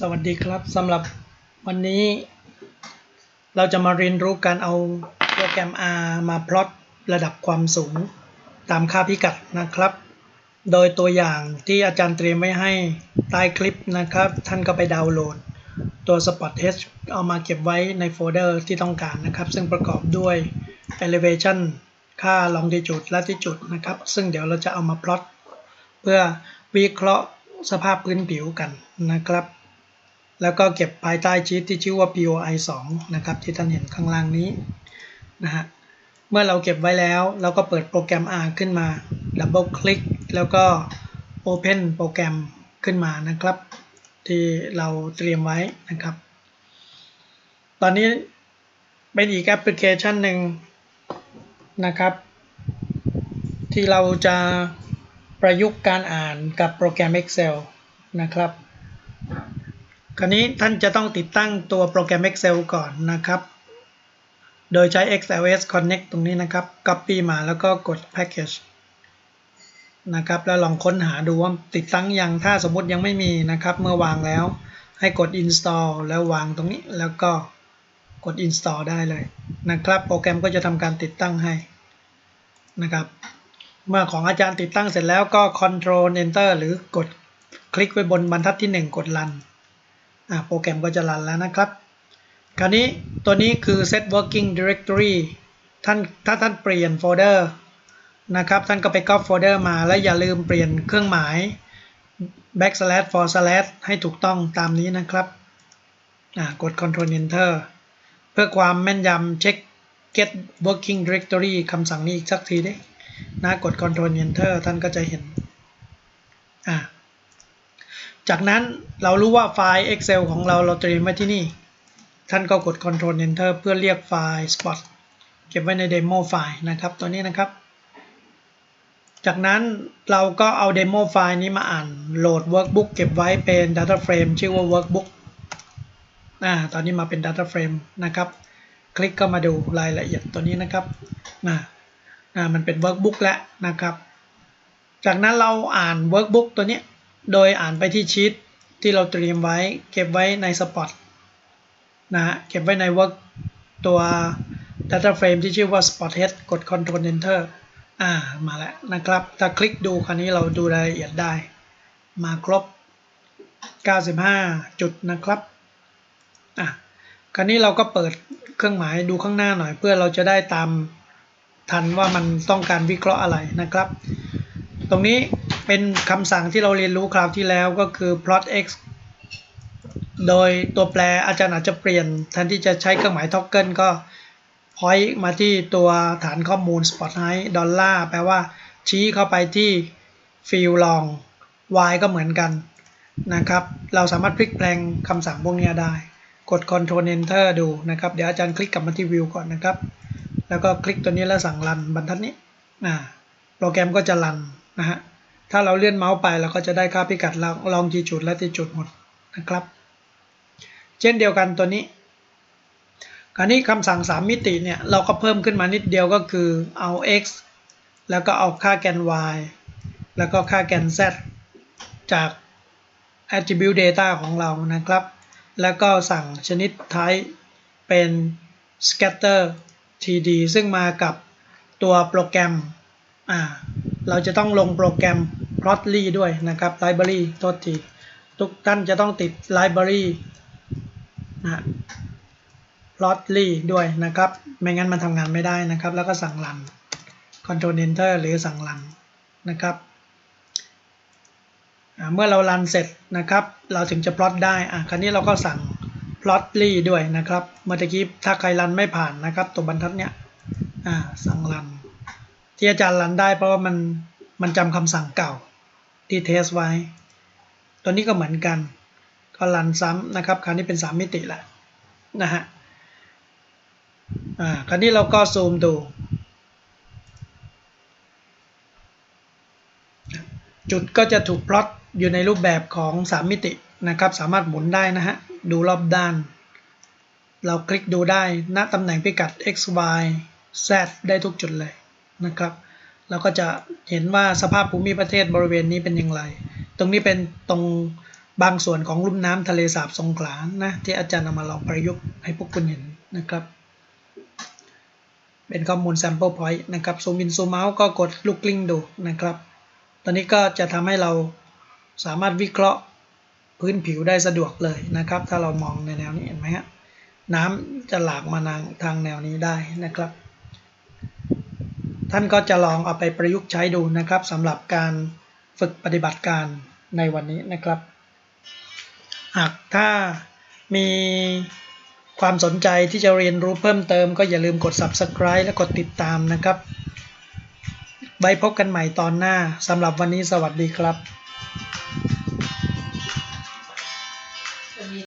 สวัสดีครับสำหรับวันนี้ เราจะมาเรียนรู้การเอาโปรแกรม R มาพลอตระดับความสูง ตามค่าพิกัดนะครับ โดยตัวอย่างที่อาจารย์เตรียมไว้ให้ใต้คลิปนะครับ ท่านก็ไปดาวน์โหลด ตัว Spot Test เอามาเก็บไว้ในโฟลเดอร์ที่ต้องการนะครับ ซึ่งประกอบด้วย elevation ค่า longitude latitude นะครับ ซึ่งเดี๋ยวเราจะเอามาพลอตเพื่อวิเคราะห์สภาพพื้นผิวกันนะครับ แล้วก็เก็บภายใต้ชีตที่ชื่อว่า POI 2 นะครับที่ท่านเห็นข้างล่างนี้นะฮะเมื่อเราเก็บไว้แล้วเราก็เปิดโปรแกรม R ขึ้นมาดับเบิลคลิกแล้วก็ Open โปรแกรมขึ้นมานะครับ ที่เราเตรียมไว้นะครับ ตอนนี้เป็นอีกแอปพลิเคชันหนึ่งนะครับ ที่เราจะประยุกต์การอ่านกับโปรแกรม Excel นะครับ คราวนี้ท่านจะต้องติดตั้งตัวโปรแกรม Excel ก่อนนะครับ โดยใช้ XLS Connect ตรงนี้นะครับ Copy มาแล้วก็กด Package นะครับ แล้วลองค้นหาดูว่าติดตั้งยัง ถ้าสมมติยังไม่มีนะครับ เมื่อวางแล้ว ให้กด Install แล้ววางตรงนี้ แล้วก็กด Install ได้เลยนะครับ โปรแกรมก็จะทำการติดตั้งให้นะครับ เมื่อของอาจารย์ติดตั้งเสร็จแล้วก็ Control Enter หรือกดคลิกไว้บนบรรทัดที่ 1 กด Run โปรแกรมก็จะรันแล้วนะครับ คราวนี้ตัวนี้คือ set working directory ท่านถ้าท่านเปลี่ยนโฟลเดอร์นะครับ ท่านก็ไปก๊อปโฟลเดอร์มาแล้วอย่าลืมเปลี่ยนเครื่องหมาย backslash for slash ให้ถูกต้องตามนี้นะครับกด control enter เพื่อความแม่นยำเช็ค get working directory คำสั่งนี้อีกสักทีได้นะกด control enter ท่านก็จะเห็นอ่า จากนั้นเรารู้ว่าไฟล์ Excel ของเราเราเตรียมไว้ที่นี่ ท่านก็กด Ctrl Enter เพื่อเรียกไฟล์ Spot เก็บไว้ใน Demo ไฟล์นะครับ ตัวนี้นะครับ จากนั้นเราก็เอา Demo ไฟล์นี้มาอ่านโหลด Workbook เก็บไว้เป็น Data Frame ชื่อว่า Workbook อ่าตอนนี้มาเป็น Data Frame นะครับ คลิกเข้ามาดูรายละเอียดตัวนี้นะครับอ่าอ่ามันเป็น Workbook แล้วนะครับ จากนั้นเราอ่าน Workbook ตัวนี้ โดยอ่านไปที่ชีตที่เราเตรียมไว้เก็บไว้ในสปอตนะฮะเก็บไว้ใน work ตัว data frame ที่ชื่อว่า spot head กด control enter อ่ามาแล้วนะครับ ถ้าคลิกดูคราวนี้เราดูรายละเอียดได้ มาครบ 95 จุดนะครับอะคราวนี้เราก็เปิดเครื่องหมายดูข้างหน้าหน่อย เพื่อเราจะได้ตามทันว่ามันต้องการวิเคราะห์อะไรนะครับ ตรงนี้ เป็นคำสั่งที่เราเรียนรู้คราวที่แล้วก็คือ plot x โดยตัวแปรอาจารย์อาจจะเปลี่ยนแทนที่จะใช้เครื่องหมาย toggle ก็ point มาที่ตัวฐานข้อมูล spotlight ดอลลาร์แปลว่าชี้เข้าไปที่ field long y ก็เหมือนกันนะครับ เราสามารถพลิกแปลงคำสั่งพวกนี้ได้ กด control enter ดูนะครับ เดี๋ยวอาจารย์คลิกกลับมาที่ view ก่อนนะครับ แล้วก็คลิกตัวนี้แล้วสั่งรันบรรทัดนี้ อ่า โปรแกรมก็จะรันนะฮะ ถ้าเราเลื่อนเมาส์ไปเราก็จะได้ค่าพิกัดลองจีจุดและตีจุดหมดนะครับ เช่นเดียวกันตัวนี้คราวนี้คำสั่ง 3 มิติเนี่ยเราก็เพิ่มขึ้นมานิดเดียวก็คือเอา x แล้วก็เอาค่าแกน y แล้วก็ค่าแกน z จาก attribute data ของเรานะครับ แล้วก็สั่งชนิด type เป็น scatter td ซึ่งมากับตัวโปรแกรมอ่า เราจะต้องลงโปรแกรม plotly ด้วยนะครับ library โทษทีทุกท่านจะต้องติด library นะ plotly ด้วยนะครับ ไม่งั้นมันทำงานไม่ได้นะครับ แล้วก็สั่งรัน control enter หรือสั่งรันนะครับเมื่อเรารันเสร็จนะครับ เราถึงจะ plot ได้อะคราวนี้เราก็สั่ง plotly ด้วยนะครับ เมื่อกี้ถ้าใครรันไม่ผ่านนะครับ ตัวบรรทัดเนี้ยอ่าสั่งรัน ที่อาจารย์รันได้เพราะว่ามันมันจำคำสั่งเก่าที่เทสไว้ ตัวนี้ก็เหมือนกัน ก็รันซ้ำนะครับ คราวนี้เป็น 3 มิติแหละนะฮะอ่าคราวนี้เราก็ซูมดู จุดก็จะถูกพลอตอยู่ในรูปแบบของ 3 มิตินะครับ สามารถหมุนได้นะฮะ ดูรอบด้าน เราคลิกดูได้ณตำแหน่งพิกัด x y z ได้ทุกจุดเลย นะครับ เราก็จะเห็นว่าสภาพภูมิประเทศบริเวณนี้เป็นอย่างไร ตรงนี้เป็นตรงบางส่วนของลุ่มน้ำทะเลสาบสงขลานะที่อาจารย์นำมาลองประยุกต์ให้พวกคุณเห็นนะครับ เป็นข้อมูล sample point นะครับซูมอินซูมเอาก็กดลูกกลิ้งดูนะครับ ตอนนี้ก็จะทำให้เราสามารถวิเคราะห์พื้นผิวได้สะดวกเลยนะครับ ถ้าเรามองในแนวนี้เห็นไหมฮะน้ำจะหลากมาทางทางแนวนี้ได้นะครับ ท่านก็จะลองเอาไปประยุกต์ใช้ดูนะครับสำหรับการฝึกปฏิบัติการในวันนี้นะครับ หากถ้ามีความสนใจที่จะเรียนรู้เพิ่มเติมก็อย่าลืมกด subscribe และกดติดตามนะครับ ไว้พบกันใหม่ตอนหน้าสำหรับวันนี้สวัสดีครับ